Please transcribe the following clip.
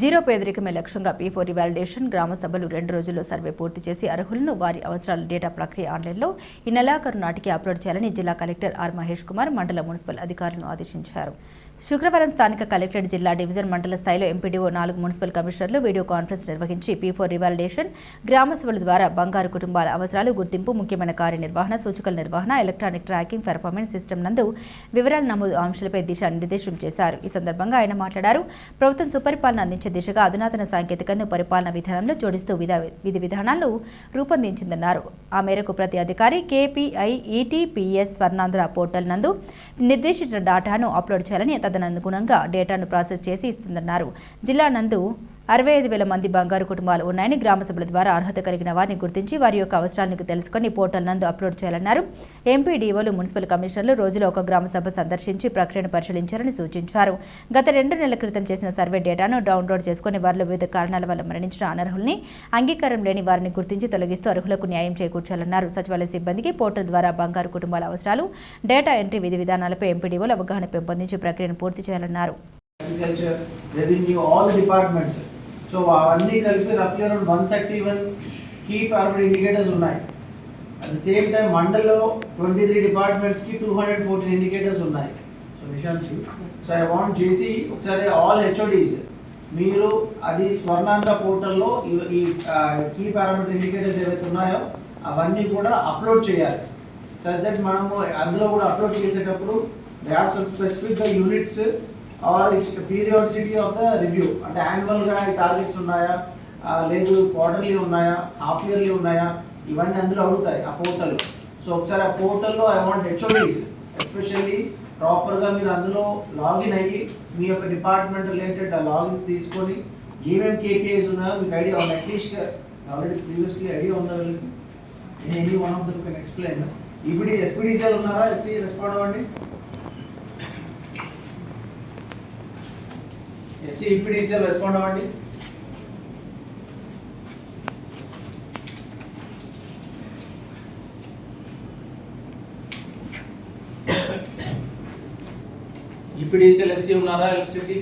Zero పేదరికమే లక్ష్యంగా P four revalidation గ్రామ సభలు రెండు రోజుల్లో సర్వే పూర్తి చేసి అర్హులను వారి అవసరాల డేటా ప్రక్రియ ఆన్లైన్లో ఈ నెలాఖరు నాటికి అప్లోడ్ చేయాలని జిల్లా కలెక్టర్ ఆర్ మహేష్ కుమార్ మండల మున్సిపల్ అధికారులను ఆదేశించారు. శుక్రవారం స్థానిక కలెక్టరేట్ జిల్లా డివిజన్ మండల స్థాయిలో ఎంపీడీఓ నాలుగు మున్సిపల్ కమిషనర్లు వీడియో కాన్ఫరెన్స్ నిర్వహించి పీ ఫోర్ రివాలిడేషన్ గ్రామ సభల ద్వారా బంగారు కుటుంబాల అవసరాలు గుర్తింపు ముఖ్యమైన కార్యనిర్వహణ సూచికల నిర్వహణ ఎలక్ట్రానిక్ ట్రాకింగ్ పెర్ఫార్మెన్స్ సిస్టమ్ నందు వివరాల నమోదు అంశాలపై దిశానిర్దేశం చేశారు. ఈ సందర్భంగా ఆయన మాట్లాడారు. ప్రభుత్వం సుపరిపాలన అందించే దిశగా అధునాతన సాంకేతికతను పరిపాలన విధానంలో జోడిస్తూ విధా విధి విధానాలు రూపొందించిందన్నారు. ఆ మేరకు ప్రతి అధికారి కేపీఐ ఈటీపీఎస్ స్వర్ణాంధ్ర పోర్టల్ నందు నిర్దేశించిన డేటాను అప్లోడ్ చేయాలని తదనుగుణంగా డేటాను ప్రాసెస్ చేసి ఇస్తుందన్నారు. జిల్లా నందు అరవై ఐదు వేల మంది బంగారు కుటుంబాలు ఉన్నాయని గ్రామ సభల ద్వారా అర్హత కలిగిన వారిని గుర్తించి వారి యొక్క అవసరాలను తెలుసుకొని పోర్టల్ నందు అప్లోడ్ చేయాలన్నారు. ఎంపీడీఓలు మున్సిపల్ కమిషనర్లు రోజులో ఒక గ్రామ సభ సందర్శించి ప్రక్రియను పరిశీలించాలని సూచించారు. గత రెండు నెలల క్రితం చేసిన సర్వే డేటాను డౌన్లోడ్ చేసుకుని వారిలో వివిధ కారణాల వల్ల మరణించిన అనర్హుల్ని అంగీకారం లేని వారిని గుర్తించి తొలగిస్తూ అర్హులకు న్యాయం చేకూర్చాలన్నారు. సచివాలయ సిబ్బందికి పోర్టల్ ద్వారా బంగారు కుటుంబాల అవసరాలు డేటా ఎంట్రీ విధి విధానాలపై ఎంపీడీఓలు అవగాహన పెంపొందించి ప్రక్రియను పూర్తి చేయాలన్నారు. Agriculture revenue all departments so అవన్నీ కలిపి రఫ్లీ around one thirty one key parameter indicators ఉన్నాయి. అట్ ద సేమ్ టైం మండల్లో ట్వంటీ త్రీ డిపార్ట్మెంట్స్కి టూ హండ్రెడ్ ఫోర్టీన్ ఇండికేటర్స్ ఉన్నాయి. So Nishant so I want చేసి ఒకసారి ఆల్ హెచ్ఓడీస్ మీరు అది స్వర్ణాంధ్ర పోర్టల్లో ఈ కీ పారామీటర్ ఇండికేటర్స్ ఏవైతే ఉన్నాయో అవన్నీ కూడా అప్లోడ్ చేయాలి. సచ్ దట్ మనము అందులో కూడా అప్లోడ్ చేసేటప్పుడు they have some specific units or periodicity of the review అంటే యాన్యువల్గా టార్గెట్స్ ఉన్నాయా? లేదు క్వార్టర్లీ ఉన్నాయా? హాఫ్ ఇయర్లీ ఉన్నాయా? ఇవన్నీ అందులో అడుగుతాయి ఆ పోర్టల్ సో ఒకసారి ఆ పోర్టల్లో ఐ వాంట్ హెచ్ఓడీస్ ఎస్పెషల్లీ ప్రాపర్గా మీరు అందులో లాగిన్ అయ్యి మీ యొక్క డిపార్ట్మెంట్ రిలేటెడ్ ఆ లాగిన్స్ తీసుకొని ఏమేమి కేపీఐస్ ఉన్నాయో మీకు ఐడియా ఉంది? అట్లీస్ట్ ఆల్రెడీ ప్రీవియస్లీ ఐడియా ఉందా వీళ్ళకి? Any one of then can explain ఇప్పుడు ఎస్పీడీసీఎల్ ఉన్నారా? ఎస్సీ రెస్పాండ్ అవ్వండి. ఎస్సీ ఈపీడీసీఎల్ రెస్పాండ్ అవ్వండి. ఈపీడీసీఎల్ ఎస్సీ ఉన్నారా ఎలక్ట్రిసిటీ